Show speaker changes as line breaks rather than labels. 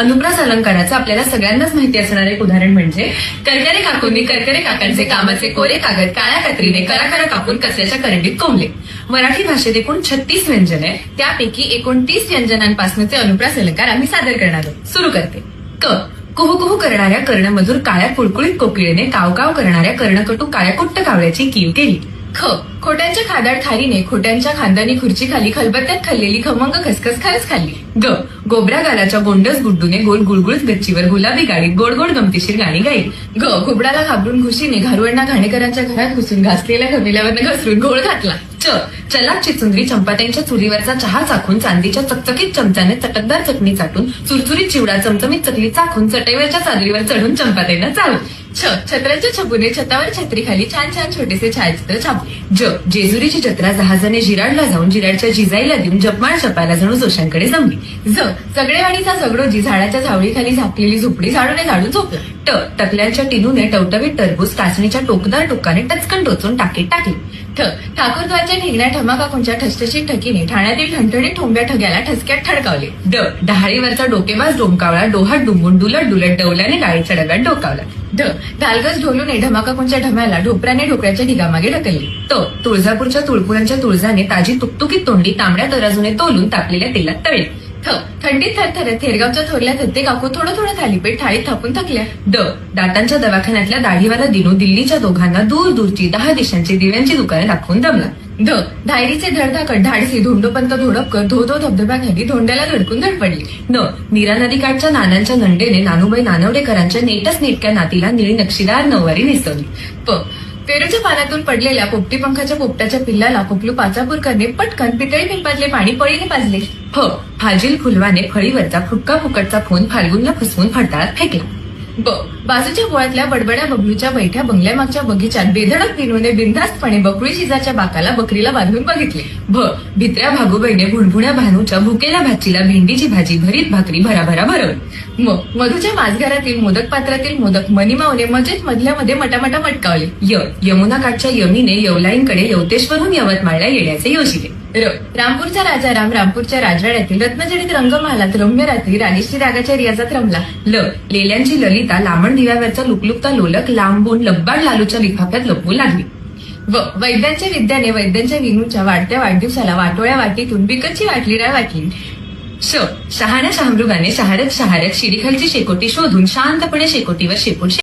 अनुप्रास अलंकाराचं आपल्याला सगळ्यांनाच माहिती असणार एक उदाहरण म्हणजे करकरे काकूंनी करकरे काकांचे कामाचे कोरे कागद काळ्या कत्रीने कराकरा कापून कचऱ्याच्या करंडीत कोंबले. मराठी भाषेत एकूण छत्तीस व्यंजन आहे त्यापैकी एकोणतीस व्यंजनांपासूनचे अनुप्रास अलंकार आम्ही सादर करणार आहोत. सुरू करते. क. कुहू कुहू करणाऱ्या कर्णमधूर काळ्या कुळकुळीत कोकिळेने कावकाव करणाऱ्या कर्णकटू काळ्या कुट्ट कावळ्याची कीव केली. ख. खोट्यांच्या खादाड खारीने खोट्यांच्या खांदानी खुर्ची खाली खलबत्त्यात खाल्लेली खमंग खसखस खारच खाल्ली. ग. गोबऱ्या गालाच्या गोंडस गुड्डूने गोल गुळगुळत गच्चीवर गुलाबी गाडीत गोड गोड गमतीशीर गाणी गाईल ग. घुबडाला घाबरून घुशीने घारुअण्णा घाणेकरांच्या घरात घुसून घासलेल्या घमेल्यावर घसरून घोळ घातला. च. चलाक चिचुंदरी चंपात्यांच्या चुलीवरचा चहा चाखून चांदीच्या चकचकीत चमच्याने चटकदार चटणी चाटून चुरचुरीत चिवडा चमचमीत चकली चाखून चटईवरच्या चादरीवर चढून चंपात्यांना चालू. छ छत्राच्या छपूने छतावर छत्रीखाली छान छान छोटेसे छायाचित्र छापले. ज जेजुरीची जत्रा जहाजाने जिराडला जाऊन जिराडच्या जिजाईला देऊन जपमाळ छपायला जणू जोशांकडे जमली. ज सगळेवाणीचा सगडोजी झाडाच्या झावळीखाली झाकलेली झोपडी झाडूने झाडून झोपला. ट टकल्यांच्या टिनूने टवटवीत टरबूज कासणीच्या टोकदार टोकाने टचकन टोचून टाकीत टाकली. ठ ठाकूरद्वारच्या ठेंगण्या ठमाकाकूंच्या ठसठशीत ठकीने ठाण्यातील ठणठणीत ठोंब्या ठग्याला ठसक्यात ठडकावले ड डहाळीवरचा डोकेबाज डोमकावळा डोहात डुंबून डुलट डुलट डवल्याने गाडीच्या डब्यात डोकावला. ढ ढालगज ढोलूने ढमाकाकूंच्या ढम्याला ढोपऱ्याने ढोकऱ्याच्या ढिगामागे ढकलली. त तुळजापूरच्या तुळपुरांच्या तुळजाने ताजी तुकतुकीत तोंडी तांबड्या तराजूने तोलून तापलेल्या तेलात तळली. थंडीत थरथरत थेरगावच्या थोरल्या धत्ते काकू थोडं थोडं थालीपीठ थाळीत थापून थकल्या. द दातांच्या दवाखान्यातल्या दाढीवाला दिनू दिल्लीच्या दोघांना दूर दूरची दहा दिशांची दिव्यांची दुकाने दाखवून दमला. ध धायरीचे धडधाकट धाडसी धोंडोपंत धोडपकर धो धो धबधब्याखाली धोंड्याला धडकून धडपडली. न नीरा नदीकाठच्या नानांच्या नंडेने नानूबाई नानवडेकरांच्या नेटच नेटक्या नातीला निळी नक्षीदार नऊवारी नेसवली. प पेरूच्या पानातून पडलेल्या पोपटी पंखाच्या पोपटाच्या पिल्लाला पोपलू पाचापूरकरने पटकन पितळी पिंपातले पाणी पळीने पाजले. फ फाजील फुलवाने फळीवरचा फुटका फुकटचा फोन फाल्गुनला फसवून फडताळात फेकला. ब बाजूच्या गोळ्यातल्या बडबड्या बबलूच्या बैठ्या बंगल्यामागच्या बगीच्यात बेधडक विनूने बिंदास्तपणे बकळी शिजाच्या बाकाला बकरीला बांधून बघितले. भ भित्र्या भागूबाईने भुणभुण्या भानूच्या भुकेल्या भाचीला भेंडीची भाजी भरीत भाकरी भराभरा भरवली. म मधूच्या माझघरातील मोदक पात्रातील मोदक मनिमावने मजेत मधल्यामध्ये मटामटा मटकावले. य यमुना काठच्या यमीने यवलाईंकडे यवतेश्वरून यवतमाळला येण्याचे योजिले. रामपूरचा राजा राम रामपूरच्या राजवाड्यातील रत्नजडित रंगमहालात रम्य रात्री राजेश्री रागाच्या रियाजात रमला ल लेल्यांची ललिता लांबण दिव्यावरचा लुकलुकता लोलक लांबून लब्बाड लालूच्या लिफाफ्यात लपवू लागली. व वैद्यांच्या विद्याने वैद्यांच्या विनूच्या वाढत्या वाढदिवसाला वाटोळ्या वाटीतून बिकटची वाटली राय वाटली. श शहाण्या शहामृगाने शहारत शहारत शिरीखालची शेकोटी शोधून शांतपणे शेकोटीवर शेपूट